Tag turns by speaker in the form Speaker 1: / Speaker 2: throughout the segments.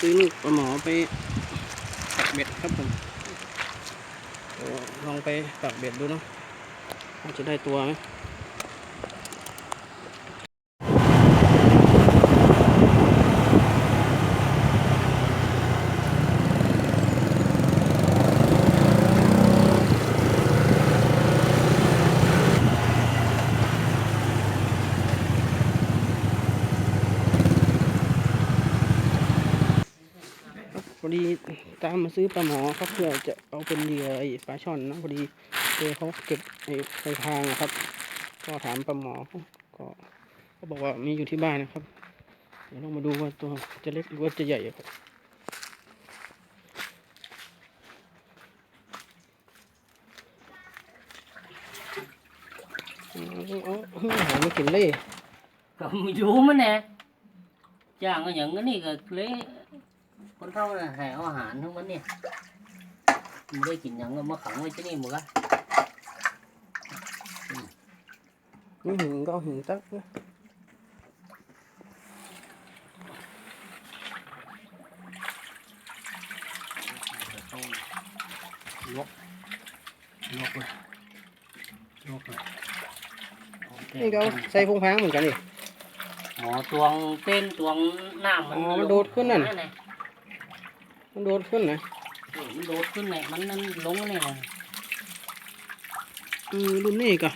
Speaker 1: ซื้อลูกปลาหมอไปปักเบ็ดครับผมลองไปปักเบ็ดดูเนาะจะได้ตัวไหม ตามมาซื้อปลาหมอครับเพื่อจะเอาเป็นเหยื่อไอ้ปลาช่อนนะพอดีเจอเขาเก็บไอ้ไฟทางอะครับ ก็ถามปลาหมอก็เขาบอกว่ามีอยู่ที่บ้านนะครับ เดี๋ยวลองมาดูว่าตัวจะเล็กหรือว่าจะใหญ่ครับเอาเอาเอาหามากินเลย
Speaker 2: ก็ไม่รู้มันแน่จ้างก็อย่างนี้ก็เลย คนเท่าน่ะให้เอาอาหารทั้งมันเนี่ยไม่ได้กินอย่างก็มาขังไว้ที่นี่หมดละ
Speaker 1: นี่หึงก็เอาหึงตักนะ
Speaker 2: ลกลกเลยลกเลยโอเค
Speaker 1: นี่ก็เอาใส่พงพางเหมือนกันนี่
Speaker 2: หมอตวงเต้นตวงน้ำมัน
Speaker 1: อ๋อมันโดดขึ้นนั่น
Speaker 2: แหละ
Speaker 1: มันโดนขึ้นนะ
Speaker 2: เออมันโดดขึ้นเนี่ยมันนั่นลงเนี่ย
Speaker 1: อือรุ่นนี้ก็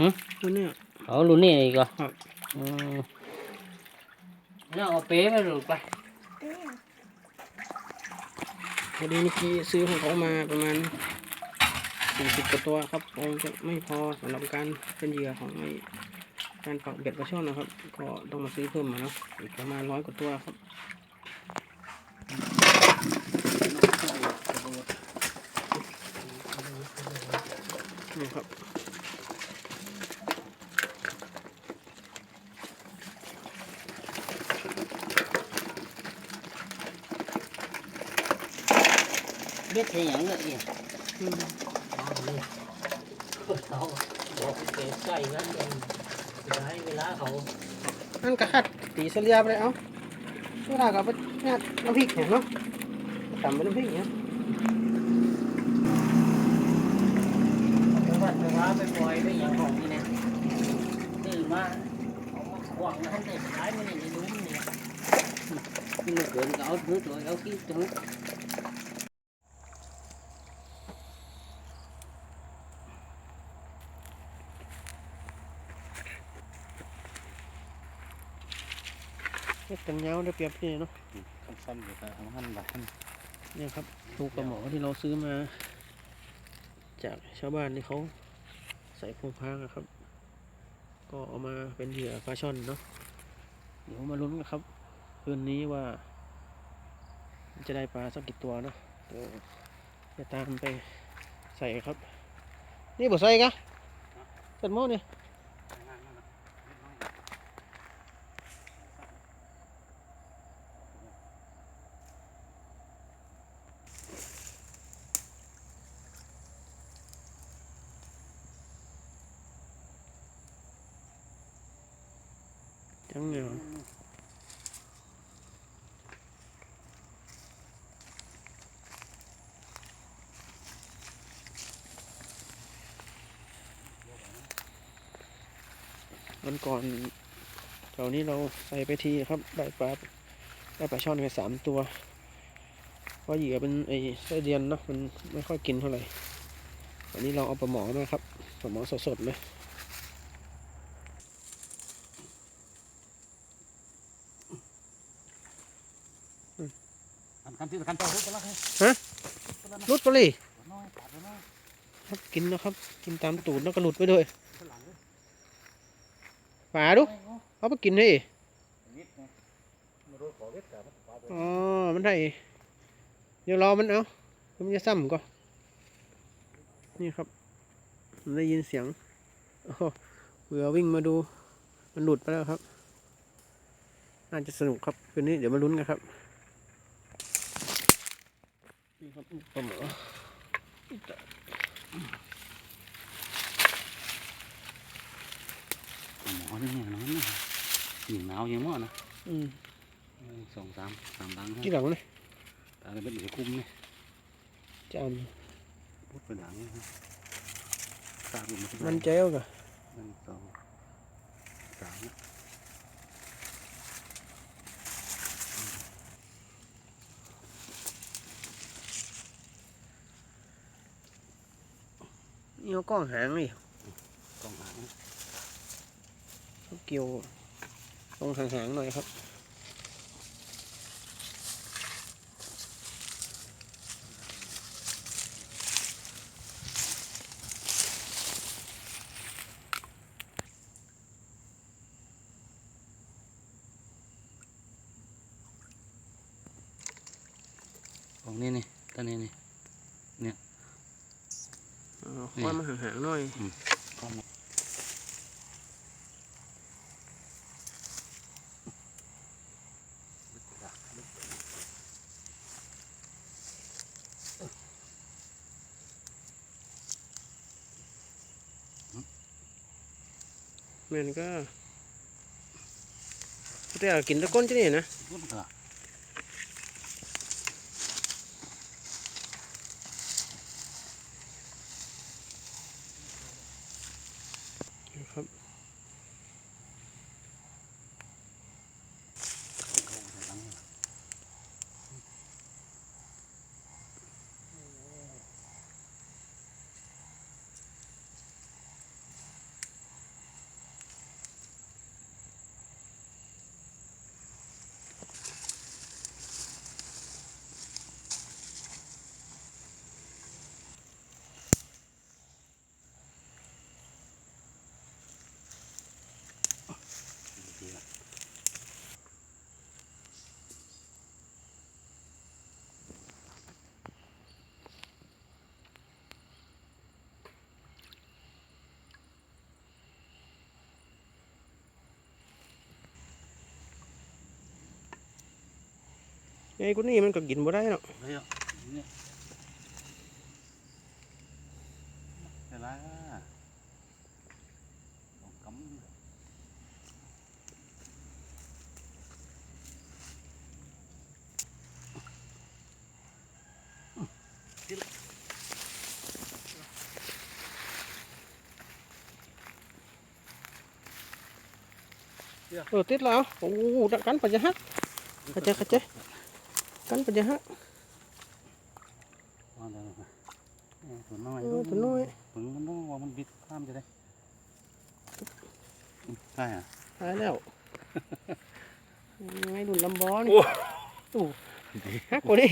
Speaker 2: ฮะ
Speaker 1: รุ่นนี้
Speaker 2: เอารุ่นนี้อีกเหรอ
Speaker 1: ครับ
Speaker 2: อืมแล้วเอาเป๊ะไปหรือไป
Speaker 1: พอดีเมื่อกี้ซื้อของเขามาประมาณสี่สิบกว่าตัวครับคงจะไม่พอสำหรับการเป็นเหยื่อของไอ้การปักเบ็ดปลาช่อนนะครับ ก็ต้องมาซื้อเพิ่มมาเนาะอีกประมาณร้อยกว่าตัวครับ นี่ครับ
Speaker 2: biết thế nhắn nữa nhỉ
Speaker 1: อืม
Speaker 2: เขาบอกเก๋ใส่กันเองได้เวลาเขา
Speaker 1: นั่นกระคัดตีเสลียไปเลยเอาเวลากับเนี่ยน้ำพริกเห็นเนาะตำเป็นน้ำพริกเนี่ย
Speaker 2: จังห วัดจังหวัดไปปล่อยไปอย่างของนี่นะตื่นมาเอามาขวางนั่นแต่ท้ายมันนี่ไม่รู้มันนี่นี่มันเกินก็เอาถือตัวเอาขี้ถือ
Speaker 1: เฮ็ดกันยาได้เปรียบนี่เนาะ
Speaker 2: สั้นๆอยู่แต่ของท่านแบบ
Speaker 1: เนี่ยครับลูกกระหมอที่เราซื้อมา จากชาวบ้านที่เขา ใส่พวงพางนะครับ ก็เอามาเป็นเหยื่อปลาช่อนเนาะเดี๋ยวมาลุ้นกันครับคืนนี้ว่า จะได้ปลาสักกี่ตัวเนาะเดี๋ยวจะตามไปใส่ครับ นี่บ่ใส่กะเสร็จหมดนี่ย จังเงาวันก่อนแถวนี้เราใส่ไปทีครับได้ปลาได้ปลาช่อนไปสามตัว เพราะเหยื่อเป็นไอ้ไส้เดือนเนาะมันไม่ค่อยกินเท่าไหร่วันนี้เราเอาปลาหมอมาครับปลาหมอสดๆเลย
Speaker 2: กันที่กันต่อไปแล้ว
Speaker 1: รุดไปเลย
Speaker 2: น้อยปัดน้อย
Speaker 1: ครับกินนะครับ กินตามตูดแล้วก็หลุดไปด้วยป่าดูเอาไปกินให้
Speaker 2: วิทย์ไงมาดูขอวิทย์แต่มันปา
Speaker 1: อ๋อ มันได้ เดี๋ยวรอมันเอาเดี๋ยวมันจะซ้ำก็นี่ครับผมได้ยินเสียงโอ้โหเบื่อวิ่งมาดู มันหลุดไปแล้วครับ น่าจะสนุกครับคืนนี้เดี๋ยวมาลุ้นกันครับ นี่ครับปลาหมอ
Speaker 2: หมอนี่เนี่ยน้องนี่หนาวยังมั้งนะ
Speaker 1: อืม
Speaker 2: ส
Speaker 3: สองสามสามดัง
Speaker 1: กี่หลังเลย
Speaker 3: อันนี้เป็นอีกคุ้มนี่
Speaker 1: จะเอา
Speaker 3: พูดเป็นหลังนี่สามอยู่มัน
Speaker 1: มันใจเอากะ
Speaker 3: หนึ่งสองสามนะ
Speaker 1: เอากล้องหางนี่
Speaker 3: กองหาง
Speaker 1: เขาเกี่ยวตรงหางๆหน่อยครับ
Speaker 3: กองนี้นี่ตัวนี้นี่
Speaker 1: เอาคว้ามาห่างๆหน่อย
Speaker 3: กอง
Speaker 1: แม่นก็แต่เอากินตะก้นจะนี่นะ
Speaker 3: พูดเถอะ
Speaker 1: ครับ ไอ้คนนี้มันก็กินบ่ได้หรอก
Speaker 3: เฮ้ยเนี่ยเดี๋ยวละสองกำ
Speaker 1: เออติดแล้วโอ้โหดักกันปัญญาฮักกระเจกระเจ กันปัญญาฮัก
Speaker 3: ว่าเดี๋ยวนะเออตัวน้อย
Speaker 1: เออตัวน้อย
Speaker 3: ถึงมันต้องว่ามันบิดข้ามจะได้อืมใช่อะ
Speaker 1: ตายแล้ว ไงดุนลำบอนี่
Speaker 3: โอ้
Speaker 1: โอ้ฮักกว่านี้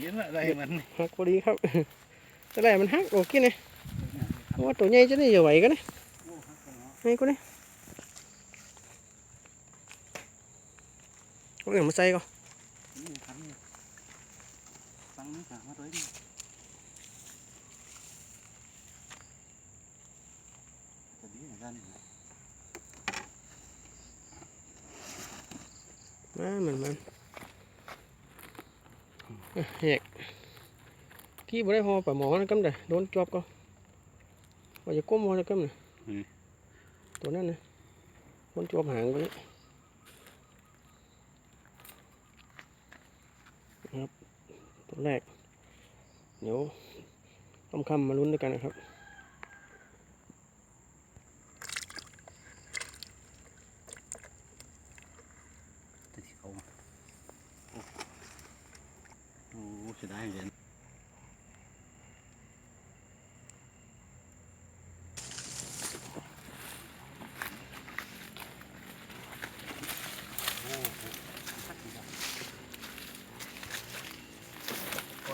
Speaker 3: เย็นละได้มัน
Speaker 1: ฮักกว่านี้ครับจะได้มันฮักโอเคเนี่ยเพราะว่าตัวใหญ่จะนี่อย่าไหวกันนะไงกูนี่เอาอย่างมาใส่ก่อน
Speaker 3: นี่คันนี่ฟังนี่จ้ะมาตัวนี้ จะดีเหมือนกัน
Speaker 1: มามันมันอะแหกที่บ่ได้พอปะหมอนะกำเด้อโดนจอบก็ว่าจะก้มว่าจะกำน่ะตัวนั้นนะโดนจอบหางไปนี่ครับตัวแรก เดี๋ยวค่ำๆมาลุ้นด้วยกันนะครับ
Speaker 3: จะที่เขาโอ้โหเสียดายเหรียญ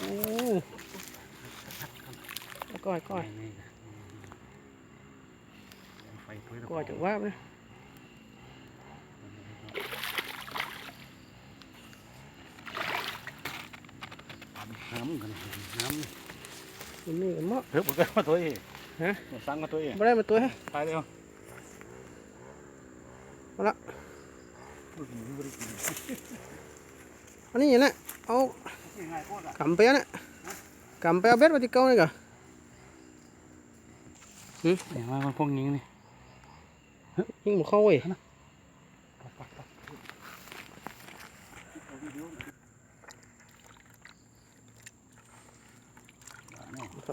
Speaker 1: โอ้ก้ อยก้อย
Speaker 3: นี่นะไฟถ้วยตะ
Speaker 1: ก้อยจังว่าบนะ
Speaker 3: น้ำกันน้ำ
Speaker 1: มันนี่กันเหมาะ
Speaker 3: เฮ้ยผมก็มาตัวเอง
Speaker 1: ฮะ
Speaker 3: สั่งมาตัวเอง
Speaker 1: ไม่ได้มาตัวให้
Speaker 3: ไปเร็ว
Speaker 1: เอาละอันนี้นะเอา
Speaker 3: ง่ายโคตรอะ
Speaker 1: กำไปอะนะกำไปเอาเบ็ดมาที่เก้านี่ก่อน
Speaker 3: อย่างว่มันพวกนี้นี่
Speaker 1: ยิงหมดเข้าเว้ยคร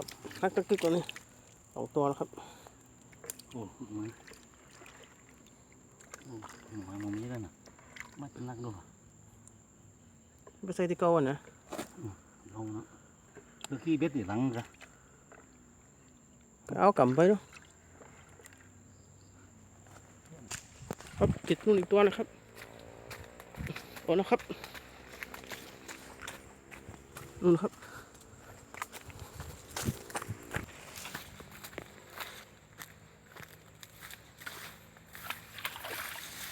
Speaker 1: ับคักตะกึกตัวนี้สองตัวแล้วครับ
Speaker 3: โอ้หมือหมือมุมนี้แล้วนะมาเป็นนักดู
Speaker 1: ไปใส่ที่เก่าอะนะ
Speaker 3: ลงนะเกี้เบ็ดอยู่หลังจ้ะ
Speaker 1: เอากลับไปดูครับติดนู่นอีกตัวนะครับโอ้นะครับนู่นครับ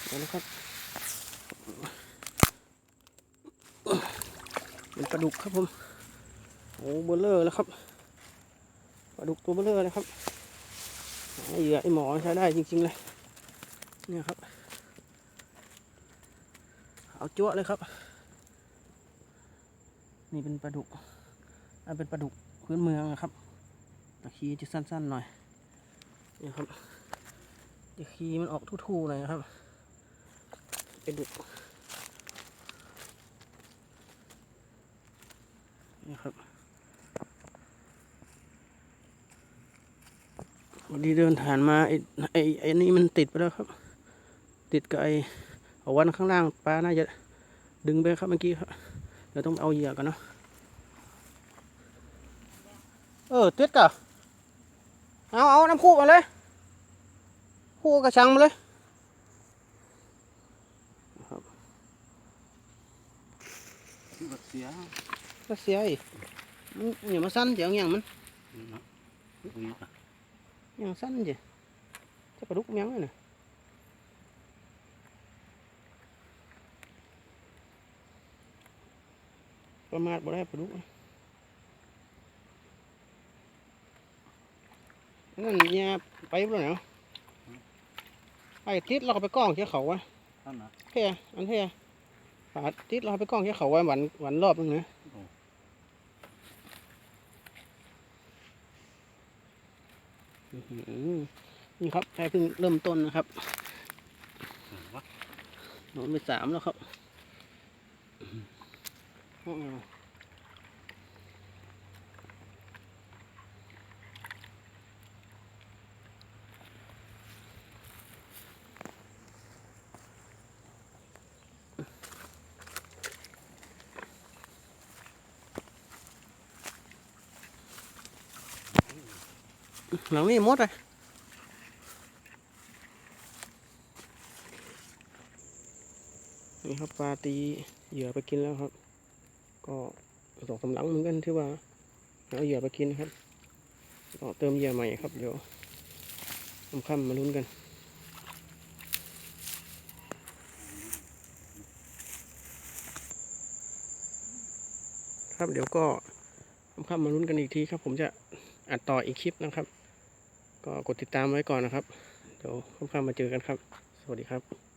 Speaker 1: เอาละครับเป็นปลาดุกครับผมโอ้เบลเลอร์แล้วครับ ลาดุกตัวเบลเลอร์เลยครับเหยื่อไอหมอใช้ได้จริงๆเลยเนี่ยครับ เอาจั่วเลยครับ นี่เป็นปลาดุกอันเป็นปลาดุกพื้นเมืองนะครับตะคีจะสั้นๆหน่อยเนี่ยครับตะคีมันออกทู่ๆหน่อยนะครับไปดูนี่ครับ วันนี้เดินผ่านมาไอ้ไอ้ไอ้นี่มันติดไปแล้วครับ ติดกับไอ้เอาวันข้างล่างปลาน่าจะดึงไปครับเมื่อกี้ครับเดี๋ยวต้องเอาเหยื่อกันเนาะเออติดกะเอาเอาน้ำคู่มาเลยคู่กระชังมาเลย
Speaker 3: ที่แบบเสีย
Speaker 1: ก็เสียอีกมันอย่ามาสั้นเดี๋ยวอย่างมัน
Speaker 3: นี่นะอุ้ ยอะ
Speaker 1: อย่างสั้นจีจะกระดุกแมงเลยนะประมาทบ่ได้ปลาดุกนั่นเนี่ยไปบ่เนาะไปติดเราก็ไปกล้องเชี่ยเขาวะ
Speaker 3: ท่านนะ
Speaker 1: เพียอันเพียปาดติดเราไปกล้องเชี่ยเขาไว้หวันหวันรอบนึงนะ
Speaker 3: โอ้
Speaker 1: อื้อหือ นี่ครับแค่เพิ่งเริ่มต้นนะครับ
Speaker 3: เห็นปะ
Speaker 1: โดนไปสามแล้วครับ หลังนี้มดเลยนี่ครับปลาตีเหยื่อไปกินแล้วครับ ก็สองสาหลังเหมือนกันที่ว่าเอาเหยื่อไปกินนะครับก็เติมเหยื่อใหม่ครับเดี๋ยวค่ำๆมาลุ้นกันครับเดี๋ยวก็ค่ำๆมาลุ้นกันอีกทีครับ ผมจะอัดต่ออีกคลิปนะครับ ก็กดติดตามไว้ก่อนนะครับ เดี๋ยวค่ำๆมาเจอกันครับ สวัสดีครับ